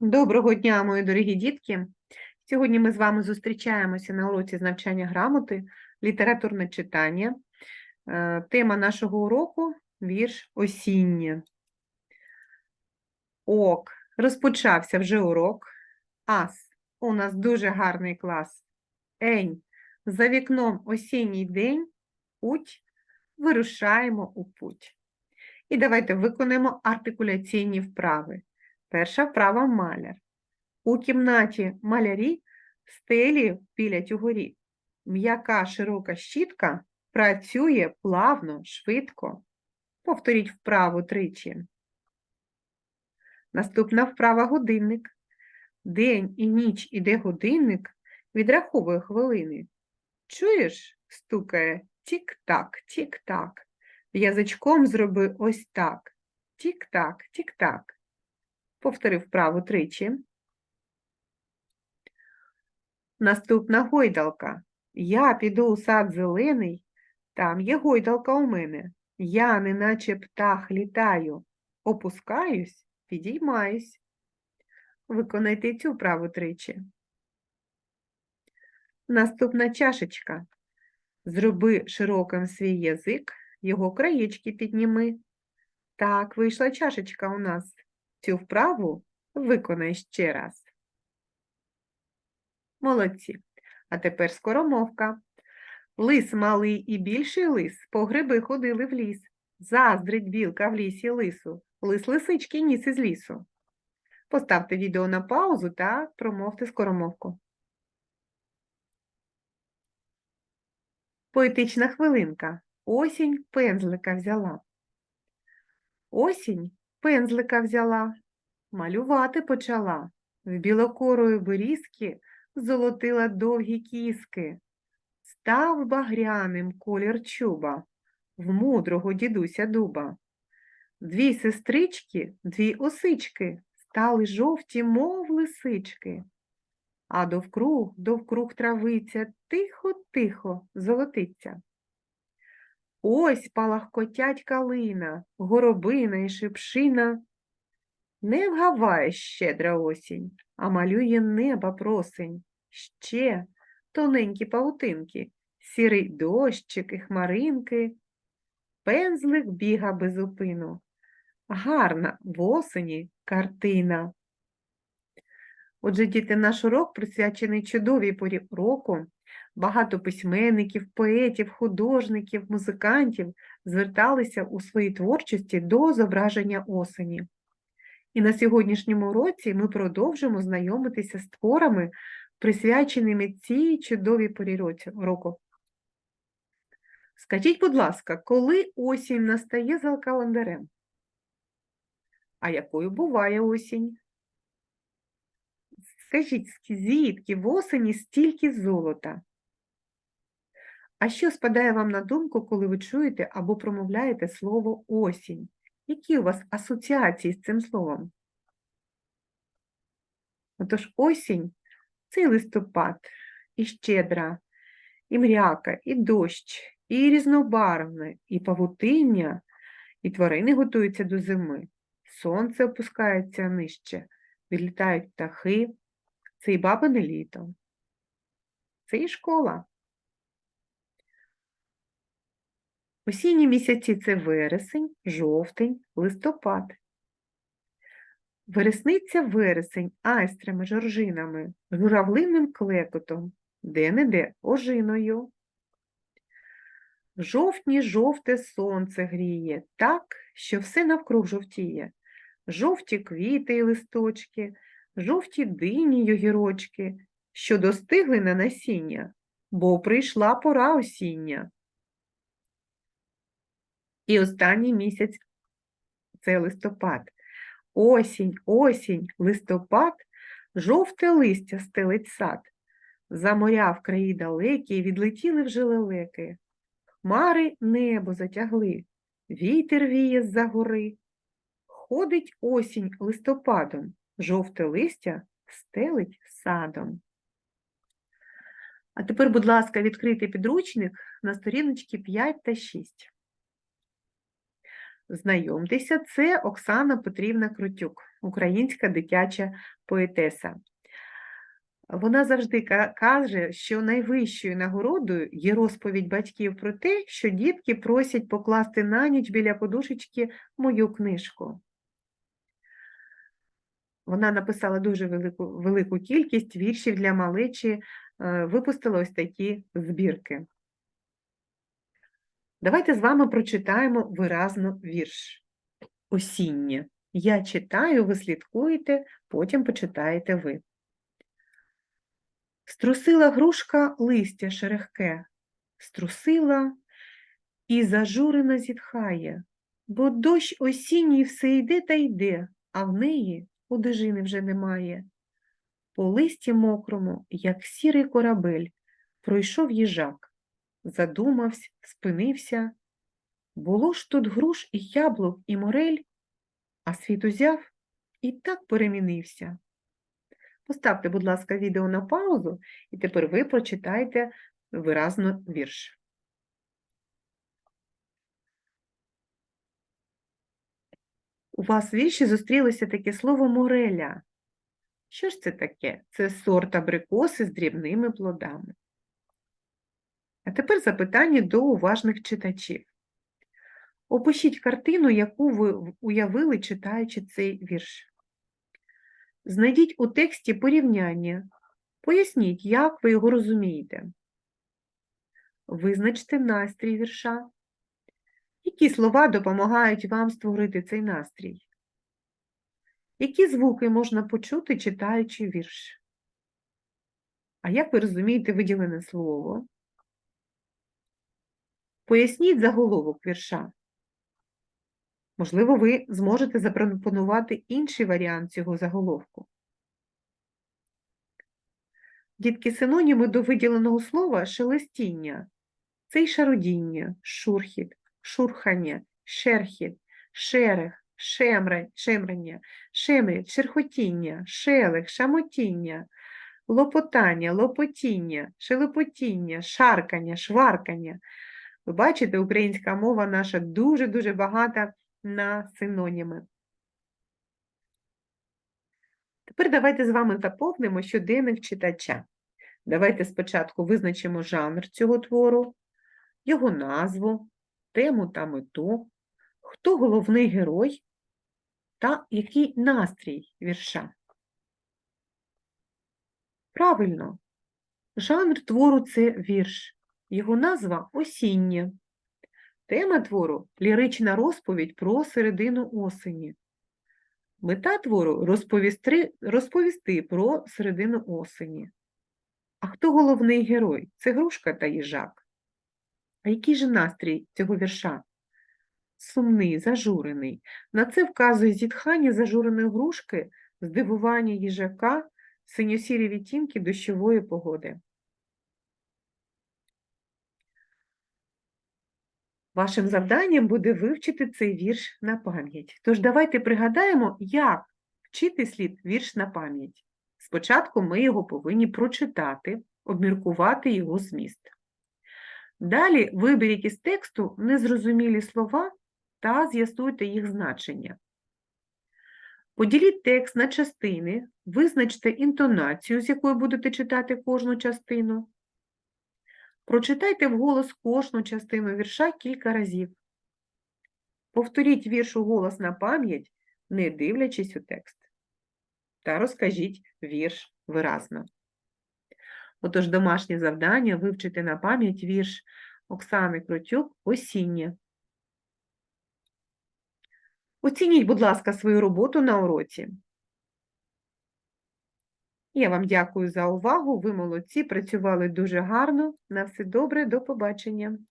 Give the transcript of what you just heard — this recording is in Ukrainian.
Доброго дня, мої дорогі дітки! Сьогодні ми з вами зустрічаємося на уроці з навчання грамоти, літературне читання. Е, Тема нашого уроку вірш осіннє. Ок, розпочався вже урок. Ас, у нас дуже гарний клас. Ень, за вікном осінній день, путь, вирушаємо у путь. І давайте виконаємо артикуляційні вправи. Перша вправа маляр. У кімнаті малярі стелі пілять угорі. М'яка широка щітка працює плавно, швидко. Повторіть вправу тричі. Наступна вправа годинник. День і ніч іде годинник, відраховує хвилини. Чуєш? стукає тік-так, тік-так. Язичком зроби ось так. Тік-так, тік-так. Повторив вправу тричі. Наступна гойдалка. Я піду у сад зелений, там є гойдалка у мене. Я, неначе птах, літаю, опускаюсь, підіймаюсь. Виконайте цю вправу тричі. Наступна чашечка. Зроби широким свій язик, його краєчки підніми. Так, вийшла чашечка у нас. Цю вправу виконай ще раз. Молодці. А тепер скоромовка. Лис малий і більший лис по гриби ходили в ліс. Заздрить білка в лісі лису. Лис лисички ніс із лісу. Поставте відео на паузу та промовте скоромовку. Поетична хвилинка. Осінь пензлика взяла. Осінь пензлика взяла, малювати почала. В білокорої берізки золотила довгі кіски. Став багряним колір чуба, в мудрого дідуся дуба. Дві сестрички, дві осички, стали жовті, мов лисички. А довкруг, довкруг травиця, тихо-тихо золотиться. Ось палахкотять калина, горобина і шипшина. Не вгаває щедра осінь, а малює неба просень. Ще тоненькі павутинки, сірий дощик і хмаринки. Пензлик біга без упину. Гарна в осені картина. Отже, діти, наш урок присвячений чудовій порі року. Багато письменників, поетів, художників, музикантів зверталися у своїй творчості до зображення осені. І на сьогоднішньому році ми продовжимо знайомитися з творами, присвяченими цій чудовій порі року. Скажіть, будь ласка, коли осінь настає за календарем? А якою буває осінь? Скажіть, звідки в осені стільки золота? А що спадає вам на думку, коли ви чуєте або промовляєте слово осінь? Які у вас асоціації з цим словом? Отож, осінь це і листопад, і щедра, і мряка, і дощ, і різнобарвне, і павутиння, і тварини готуються до зими. Сонце опускається нижче, відлітають птахи. Це і бабине літо. Це і школа. Осінні місяці це вересень, жовтень, листопад. Вересниця вересень айстрами, жоржинами, журавлиним клекотом, де-не-де ожиною. В жовтні жовте сонце гріє, так, що все навкруг жовтіє. Жовті квіти й листочки, жовті дині й огірочки, що достигли на насіння, бо прийшла пора осіння. І останній місяць це листопад. Осінь, осінь, листопад, жовте листя стелить сад. За моря в краї далекі відлетіли вже лелеки. Хмари небо затягли, вітер віє з-за гори. Ходить осінь листопадом, жовте листя стелить садом. А тепер, будь ласка, відкрийте підручник на сторіночки 5 та 6. Знайомтеся, це Оксана Петрівна Крутюк, українська дитяча поетеса. Вона завжди каже, що найвищою нагородою є розповідь батьків про те, що дітки просять покласти на ніч біля подушечки мою книжку. Вона написала дуже велику, велику кількість віршів для малечі, е, випустила ось такі збірки. Давайте з вами прочитаємо виразно вірш. Осіннє. Я читаю, ви слідкуєте, потім почитаєте ви. Струсила грушка листя шерехке, струсила і зажурено зітхає, бо дощ осінній все йде та йде, а в неї одежини вже немає. По листі мокрому, як сірий корабель, пройшов їжак, задумався, спинився. Було ж тут груш і яблук, і морель, а світ узяв і так перемінився. Поставте, будь ласка, відео на паузу, і тепер ви прочитайте виразно вірш. У вас в вірші зустрілося таке слово мореля. Що ж це таке? Це сорт абрикоси з дрібними плодами. А тепер запитання до уважних читачів. Опишіть картину, яку ви уявили, читаючи цей вірш. Знайдіть у тексті порівняння. Поясніть, як ви його розумієте. Визначте настрій вірша. Які слова допомагають вам створити цей настрій? Які звуки можна почути, читаючи вірш? А як ви розумієте виділене слово? Поясніть заголовок вірша. Можливо, ви зможете запропонувати інший варіант цього заголовку. Дітки, синоніми до виділеного слова шелестіння. Це й шародіння, шурхіт, шурхання, шерхіт, шерех, шемре, шемрення, шемріт, шерхотіння, шелех, шамотіння, лопотання, лопотіння, шелепотіння, шаркання, шваркання. Ви бачите, українська мова наша дуже-дуже багата на синоніми. Тепер давайте з вами заповнимо щоденник читача. Давайте спочатку визначимо жанр цього твору, його назву, тему та мету, хто головний герой та який настрій вірша. Правильно, жанр твору це вірш, його назва осіннє. Тема твору лірична розповідь про середину осені. Мета твору розповісти, розповісти про середину осені. А хто головний герой? Це грушка та їжак. А який же настрій цього вірша? Сумний, зажурений. На це вказує зітхання зажуреної грушки, здивування їжака, синьо-сірі відтінки дощової погоди. Вашим завданням буде вивчити цей вірш на пам'ять. Тож давайте пригадаємо, як вчити слід вірш на пам'ять. Спочатку ми його повинні прочитати, обміркувати його зміст. Далі виберіть із тексту незрозумілі слова та з'ясуйте їх значення. Поділіть текст на частини, визначте інтонацію, з якою будете читати кожну частину. Прочитайте вголос кожну частину вірша кілька разів. Повторіть вірш уголос на пам'ять, не дивлячись у текст. Та розкажіть вірш виразно. Отож, домашнє завдання вивчити на пам'ять вірш Оксани Кротюк «Осіннє». Оцініть, будь ласка, свою роботу на уроці. Я вам дякую за увагу. Ви молодці, працювали дуже гарно. На все добре, до побачення.